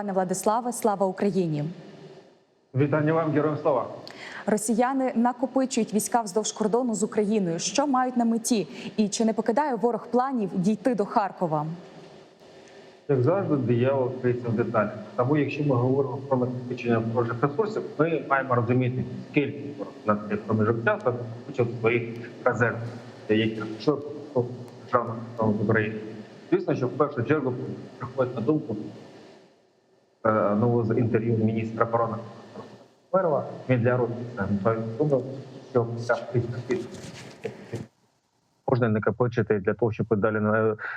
Пане Владиславе, слава Україні! Вітання вам, героям слава. Росіяни накопичують війська вздовж кордону з Україною. Що мають на меті? І чи не покидає ворог планів дійти до Харкова? Як завжди, диявол криється в деталях. Тому, якщо ми говоримо про накопичення ворожих ресурсів, ми маємо розуміти, скільки ворог на цей проміжок часу накопичив своїх резервів, яких що державна сторону України. Звісно, що в першу чергу приходить на думку ну, з інтерв'ю міністра оборони Перва, він для думав, що можна накопичити для того, щоб далі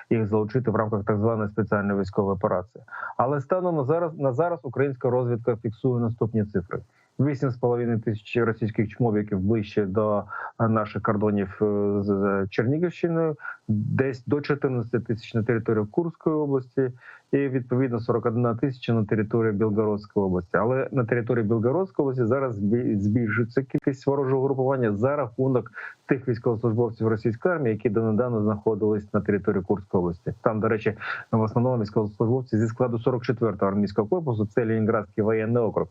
їх залучити в рамках так званої спеціальної військової операції. Але станом на зараз на зараз українська розвідка фіксує наступні цифри: 8,5 тисяч російських чмобіків ближче до е, наших кордонів е, з Чернігівщиною, десь до 14 тисяч на території Курської області, і відповідно 41 тисяча на території Білгородської області. Але на території Білгородської області зараз збільшується кількість ворожого групування за рахунок тих військовослужбовців російської армії, які донедавна знаходились на території Курської області. Там, до речі, в основному військовослужбовці зі складу 44-го армійського корпусу, це Ленінградський воєнний округ.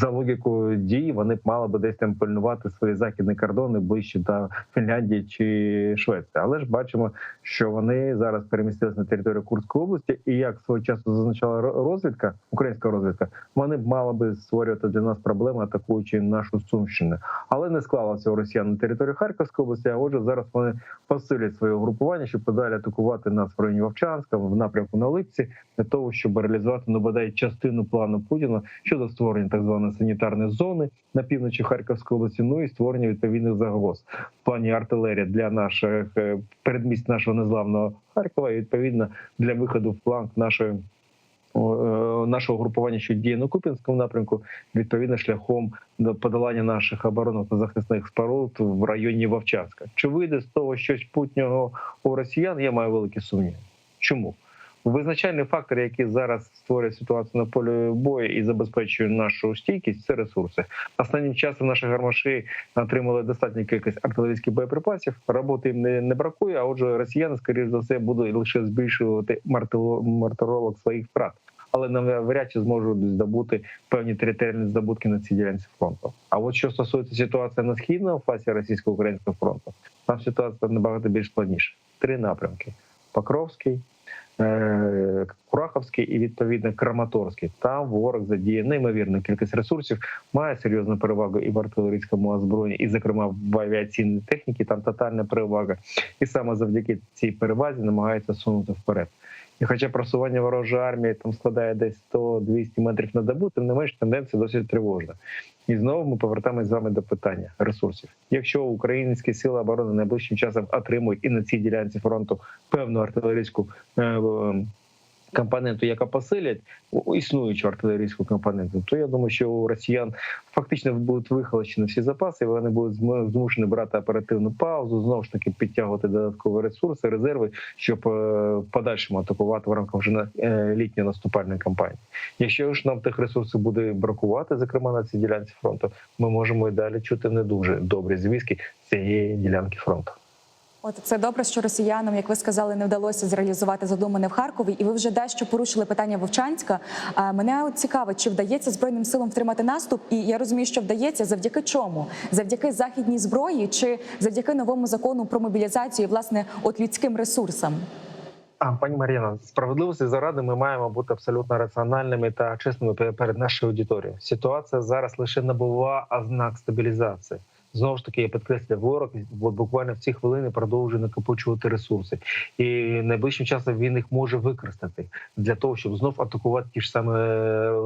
За логікою дії вони мали би десь там пильнувати свої західні кордони ближче до Фінляндії чи Швеції. Але ж бачимо, що вони зараз перемістилися на територію Курської області, і як свого часу зазначала розвідка, українська розвідка, вони б мали би створювати для нас проблеми, атакуючи нашу Сумщину. Але не склалося у росіян на території Харківської області. А отже, зараз вони посилять своє угрупування, щоб подалі атакувати нас в районі Вовчанська, в напрямку на Липці, для того, щоб реалізувати ну бодай частину плану Путіна щодо створення так званої санітарної зони на півночі Харківської області, ну і створення відповідних загроз в плані артилерії для наших е, передмість нашого незламного Харкова, і відповідно для виходу в фланг нашої. е, Нашого групування, що діє на Купінському напрямку, відповідно шляхом до подолання наших оборонних та захисних споруд в районі Вовчанська. Чи вийде з того щось путнього у росіян? Я маю великі сумніви. Чому? Визначальний фактор, який зараз створює ситуацію на полі бою і забезпечує нашу стійкість, це ресурси. Останнім часом наші гармаші отримали достатню кількість артилерійських боєприпасів. Роботи їм не, не бракує. А отже, росіяни, скоріш за все, будуть лише збільшувати мартиролог своїх втрат. Але навряд чи зможуть здобути певні територіальні здобутки на цій ділянці фронту. А от що стосується ситуації на східному фасі російсько-українського фронту, там ситуація набагато більш складніша. Три напрямки: Покровський, е, Кураховський і відповідно Краматорський. Там ворог задіє неймовірну кількість ресурсів, має серйозну перевагу і в артилерійському озброєнні, і, зокрема, в авіаційній техніці. Там тотальна перевага, і саме завдяки цій перевазі намагається сунути вперед. І хоча просування ворожої армії там складає десь 100-200 метрів на добу, тим не менш тенденція досить тривожна. І знову ми повертаємось з вами до питання ресурсів. Якщо українські сили оборони найближчим часом отримують і на цій ділянці фронту певну артилерійську е, е, компоненту, яка посилять існуючу артилерійську компоненту, то я думаю, що у росіян фактично будуть вихолощені всі запаси, вони будуть змушені брати оперативну паузу, знову ж таки підтягувати додаткові ресурси, резерви, щоб е, подальшому атакувати в рамках вже е, літньої наступальної кампанії. Якщо ж нам тих ресурсів буде бракувати, зокрема на цій ділянці фронту, ми можемо і далі чути не дуже добрі звістки цієї ділянки фронту. От це добре, що росіянам, як ви сказали, не вдалося зреалізувати задумане в Харкові, і ви вже дещо порушили питання Вовчанська. А мене от цікавить, чи вдається збройним силам втримати наступ? І я розумію, що вдається завдяки чому? Завдяки західній зброї чи завдяки новому закону про мобілізацію, і, власне, от людським ресурсам? А пані Мар'яна, справедливості заради ми маємо бути абсолютно раціональними та чесними перед нашою аудиторією. Ситуація зараз лише набуває ознак стабілізації. Знову ж таки, я підкреслюю, ворог буквально в ці хвилини продовжує накопичувати ресурси, і найближчим часом він їх може використати для того, щоб знов атакувати ті ж самі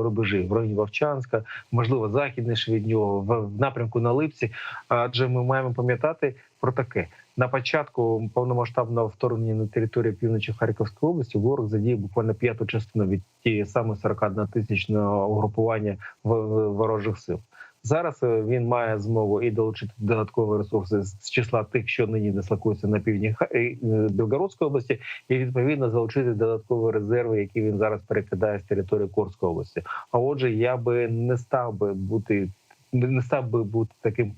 рубежі в районі Вовчанська, можливо, західніше від нього, в напрямку на Липці. Адже ми маємо пам'ятати про таке. На початку повномасштабного вторгнення на територію півночі Харківської області ворог задіяв буквально п'яту частину від тієї саме 41 тисячного угрупування ворожих сил. Зараз е, він має змогу і долучити додаткові ресурси з числа тих, що нині дислокуються на півдні Ха- е, Білгородської області, і відповідно залучити додаткові резерви, які він зараз перекидає з території Корської області. А отже, я би не став би бути. Не став би бути таким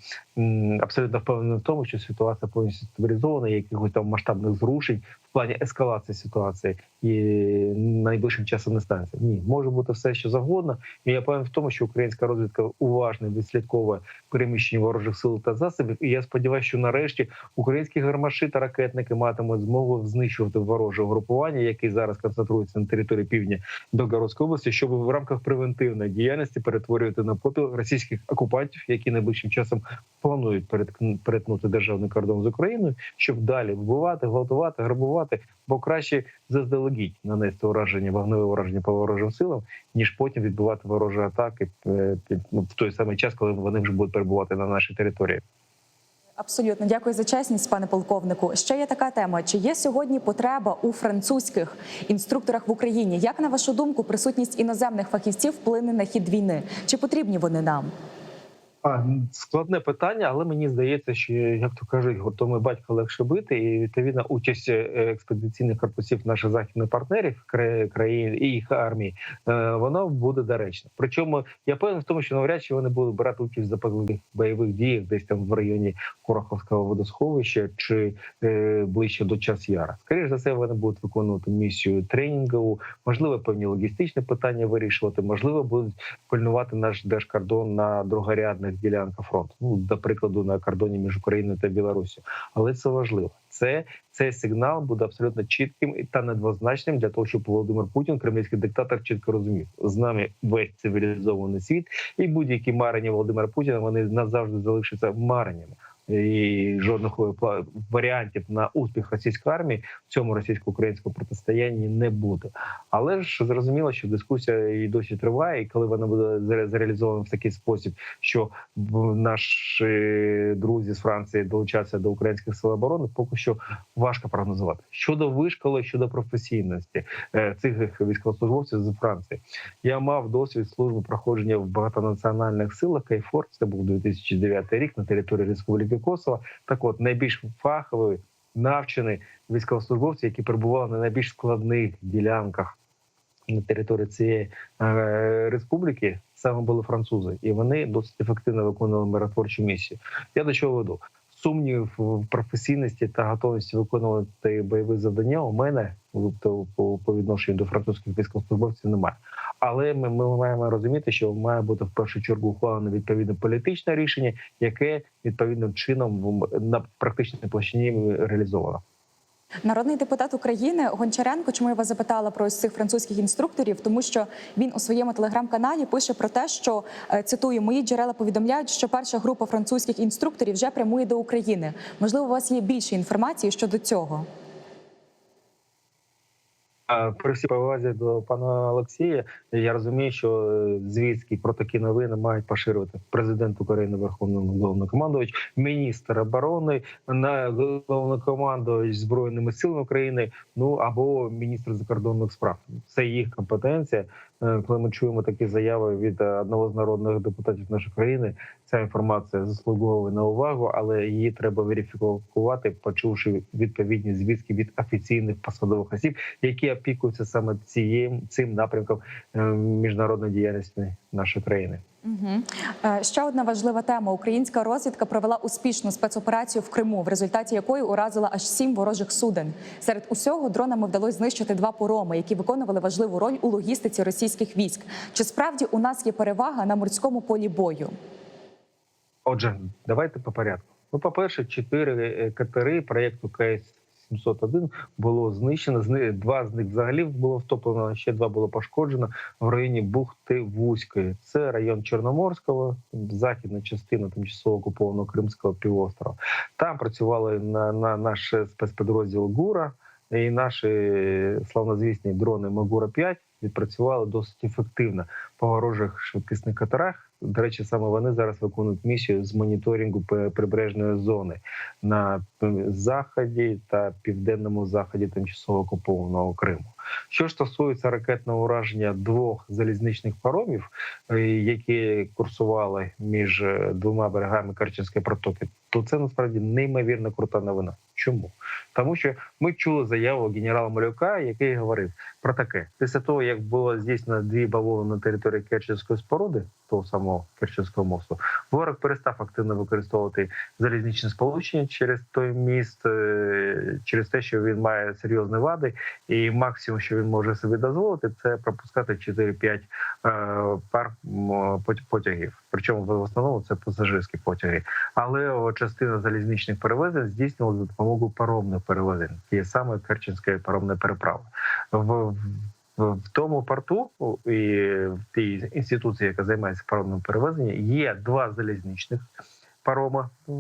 абсолютно впевненим в тому, що ситуація повністю стабілізована, якихось там масштабних зрушень в плані ескалації ситуації і найближчим часом не станеться. Ні, може бути все, що завгодно. І я певен в тому, що українська розвідка уважно відслідковує переміщення ворожих сил та засобів. І я сподіваюся, що нарешті українські гармаші та ракетники матимуть змогу знищувати вороже угрупування, яке зараз концентрується на території півдня Белгородської області, щоб в рамках превентивної діяльності перетворювати на попіл російських окупантів, які найближчим часом планують перетнути державний кордон з Україною, щоб далі вбивати, гвалтувати, грабувати, бо краще заздалегідь нанести ураження, вогневе ураження по ворожим силам, ніж потім відбувати ворожі атаки е, ну, в той самий час, коли вони вже будуть перебувати на нашій території. Абсолютно дякую за чесність, пане полковнику. Ще є така тема: чи є сьогодні потреба у французьких інструкторах в Україні? Як на вашу думку, присутність іноземних фахівців вплине на хід війни? Чи потрібні вони нам? А, складне питання, але мені здається, що як то кажуть, готовий батько легше бити, і відповідно участь е, експедиційних корпусів наших західних партнерів кра- країн і їх армій, е, вона буде доречна. Причому я певен в тому, що навряд чи вони будуть брати участь в запеклих бойових діях десь там в районі Короховського водосховища чи е, ближче до час яра. Скоріше за все, вони будуть виконувати місію тренінгову, можливо, певні логістичні питання вирішувати, можливо, будуть пильнувати наш держкордон на другорядних ділянках фронту. Ну, до прикладу, на кордоні між Україною та Білорусі. Але це важливо. Це цей сигнал буде абсолютно чітким та недвозначним для того, щоб Володимир Путін, кремлівський диктатор, чітко розумів з нами весь цивілізований світ, і будь-які марення Володимира Путіна вони назавжди залишаться мареннями. І жодних пла- варіантів на успіх російської армії в цьому російсько-українському протистоянні не буде. Але ж зрозуміло, що дискусія і досі триває, і коли вона буде зре- зреалізована в такий спосіб, що наші друзі з Франції долучаться до українських сил оборони, поки що важко прогнозувати щодо вишколи, щодо професійності е, цих військовослужбовців з Франції. Я мав досвід служби проходження в багатонаціональних силах Кайфор. Це був 2009 рік на території Республіки Косово. Так, от найбільш фаховий навчені військовослужбовці, які перебували на найбільш складних ділянках на території цієї е, республіки, саме були французи, і вони досить ефективно виконували миротворчу місію. Я до чого веду? Сумнівів в професійності та готовності виконувати бойові завдання у мене тобто, по відношенню до французьких військовослужбовців немає. Але ми, ми маємо розуміти, що має бути в першу чергу ухвалене відповідне політичне рішення, яке відповідним чином на практичній площині реалізовано. Народний депутат України Гончаренко, чому я вас запитала про цих французьких інструкторів, тому що він у своєму телеграм-каналі пише про те, що е, цитую, мої джерела повідомляють, що перша група французьких інструкторів вже прямує до України. Можливо, у вас є більше інформації щодо цього. При всій повазі до пана Олексія, я розумію, що е, звістки про такі новини мають поширювати президент України, Верховний головнокомандувач, міністр оборони, на головнокомандувач збройними силами України, ну або міністр закордонних справ. Це їх компетенція. Е, Коли ми чуємо такі заяви від е, одного з народних депутатів нашої країни, ця інформація заслуговує на увагу, але її треба верифікувати, почувши відповідні звістки від офіційних посадових осіб, які опікуються саме цією цим напрямком е, міжнародної діяльності нашої країни. Угу. Ще одна важлива тема: українська розвідка провела успішну спецоперацію в Криму, в результаті якої уразила аж сім ворожих суден. Серед усього дронами вдалося знищити два пороми, які виконували важливу роль у логістиці російських військ. Чи справді у нас є перевага на морському полі бою? Отже, давайте по порядку. Ну, по-перше, чотири е, катери проєкту КС 701 було знищено. Два з них взагалі було втоплено, ще два було пошкоджено в районі бухти Вузької. Це район Чорноморського, західна частина тимчасово окупованого Кримського півострова. Там працювали на, на наш спецпідрозділ ГУРа і наші славнозвісні дрони Магура 5 відпрацювали досить ефективно по ворожих швидкісних катерах. До речі, саме вони зараз виконують місію з моніторингу прибережної зони на заході та південному заході тимчасово окупованого Криму. Що ж стосується ракетного ураження двох залізничних паромів, е, які курсували між е, двома берегами Керченської протоки, то це насправді неймовірно крута новина. Чому? Тому що ми чули заяву генерала Малюка, який говорив про таке: після того, як було здійснено дві бавовни на території Керченської споруди, того самого Керченського мосту, ворог перестав активно використовувати залізничне сполучення через той міст, е, через те, що він має серйозні вади, і максимум, що він може собі дозволити, це пропускати 4-5 е, пар потягів. Причому в основному це пасажирські потяги. Але частина залізничних перевезень здійснювалася за допомогою паромних перевезень, тієї саме Керченської паромної переправи. В, в, тому порту і в тій інституції, яка займається паромним перевезенням, є два залізничних парома. Е,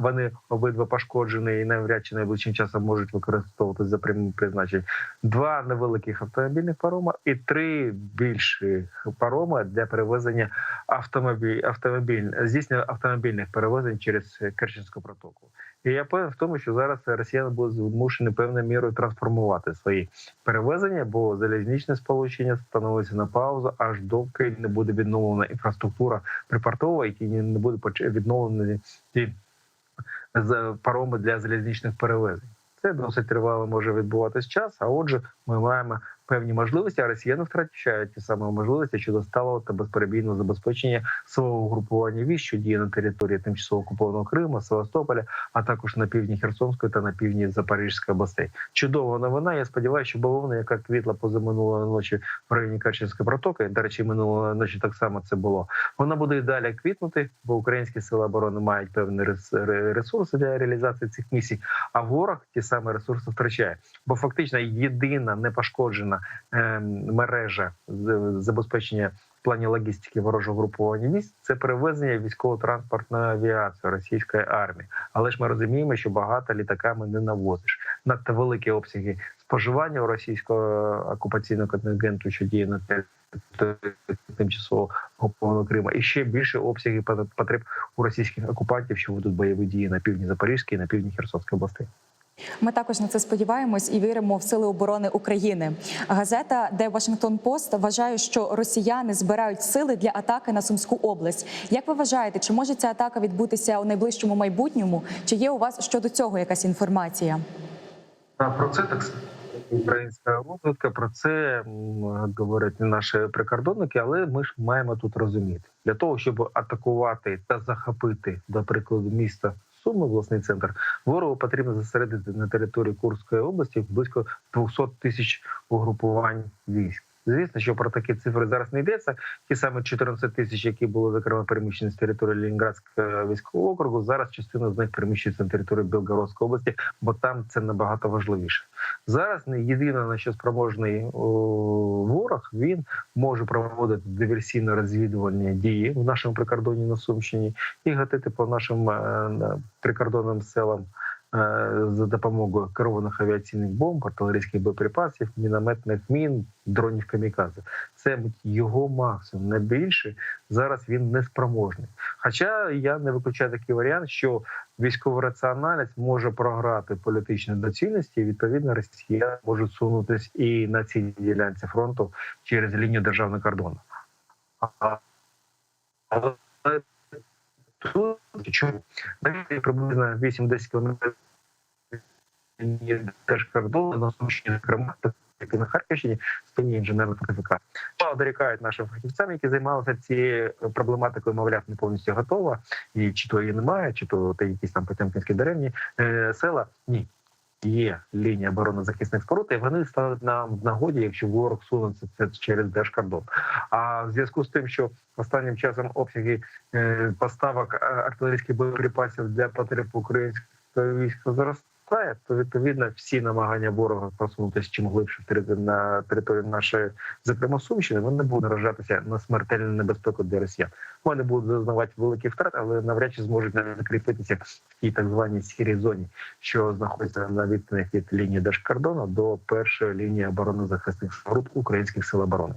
Вони обидва пошкоджені і навряд чи найближчим часом можуть використовуватися за прямим призначенням. Два невеликих автомобільних парома і три більших парома для перевезення автомобіль, автомобіль здійснення автомобільних перевезень через Керченську протоку. І я певен в тому, що зараз росіяни будуть змушені певною мірою трансформувати свої перевезення, бо залізничне сполучення становиться на паузу, аж доки не буде відновлена інфраструктура припортова, і не буде відновлені ті пароми для залізничних перевезень. Це досить тривало може відбуватись час. А отже, ми маємо певні можливості, а росіяни втрачають ті самі можливості щодо сталого та безперебійного забезпечення свого угрупування військ, що діє на території тимчасово окупованого Криму, Севастополя, а також на півдні Херсонської та на півдні Запорізької областей. Чудова новина. Я сподіваюся, що бавовна, яка квітла позаминулої ночі в районі Керченської протоки, до речі, минулої ночі так само це було. Вона буде і далі квітнути, бо українські сили оборони мають певні рес- ресурси для реалізації цих місій. А ворог ті самі ресурси втрачає. Бо фактично єдина непошкоджена е, мережа з- забезпечення в плані логістики ворожого групування військ це перевезення військово-транспортної авіації російської армії. Але ж ми розуміємо, що багато літаками не навозиш. Надто великі обсяги споживання у російського окупаційного контингенту, що діє на тимчасово окупованого Криму, і ще більше обсяги потреб у російських окупантів, що ведуть бойові дії на півдні Запорізької і на півдні Херсонської областей. Ми також на це сподіваємось і віримо в сили оборони України. Газета де Вашингтон Пост вважає, що росіяни збирають сили для атаки на Сумську область. Як ви вважаєте, чи може ця атака відбутися у найближчому майбутньому? Чи є у вас щодо цього якась інформація? Про це так Українська розвідка про це говорять наші прикордонники, але ми ж маємо тут розуміти для того, щоб атакувати та захопити, до прикладу, міста Суми, обласний центр, ворогу потрібно зосередити на території Курської області близько 200 тисяч угрупувань військ. Звісно, що про такі цифри зараз не йдеться. Ті самі 14 тисяч, які були зокрема переміщені з території Ленінградського військового округу. Зараз частина з них переміщується на територію Білгородської області, бо там це набагато важливіше. Зараз не єдине на що спроможний ворог він може проводити диверсійно-розвідувальні дії в нашому прикордоні на Сумщині і гатити по нашим е, прикордонним селам. Е, За допомогою керованих авіаційних бомб, артилерійських боєприпасів, мінометних мін, дронів камікадзе. Це його максимум. Не більше зараз він не спроможний. Хоча я не виключаю такий варіант, що військова раціональність може програти політичні доцільності, і відповідно Росія може сунутись і на цій ділянці фронту через лінію державного кордону. Тут чому навіть приблизно 8-10 кілометрів держкордону на Сумщині, зокрема, так і на Харківщині, спині інженерна фортифікація. Мало дорікають нашим фахівцям, які займалися цією проблематикою, мовляв, не повністю готова, і чи то її немає, чи то та якісь там потемкінські деревні е, села. Ні. Є лінія оборонно-захисних споруд, і вони стануть нам в нагоді, якщо ворог сунеться це через держкордон. А в зв'язку з тим, що останнім часом обсяги е, поставок е, артилерійських боєприпасів для потреб українського війська зростає, то відповідно всі намагання ворога просунутися чим глибше на територію нашої, зокрема Сумщини, вони будуть наражатися на смертельну небезпеку для росіян. Вони будуть зазнавати великі втрати, але навряд чи зможуть закріпитися в тій так званій сірій зоні, що знаходиться на відстані від лінії держкордону до першої лінії оборони захисних споруд українських сил оборони.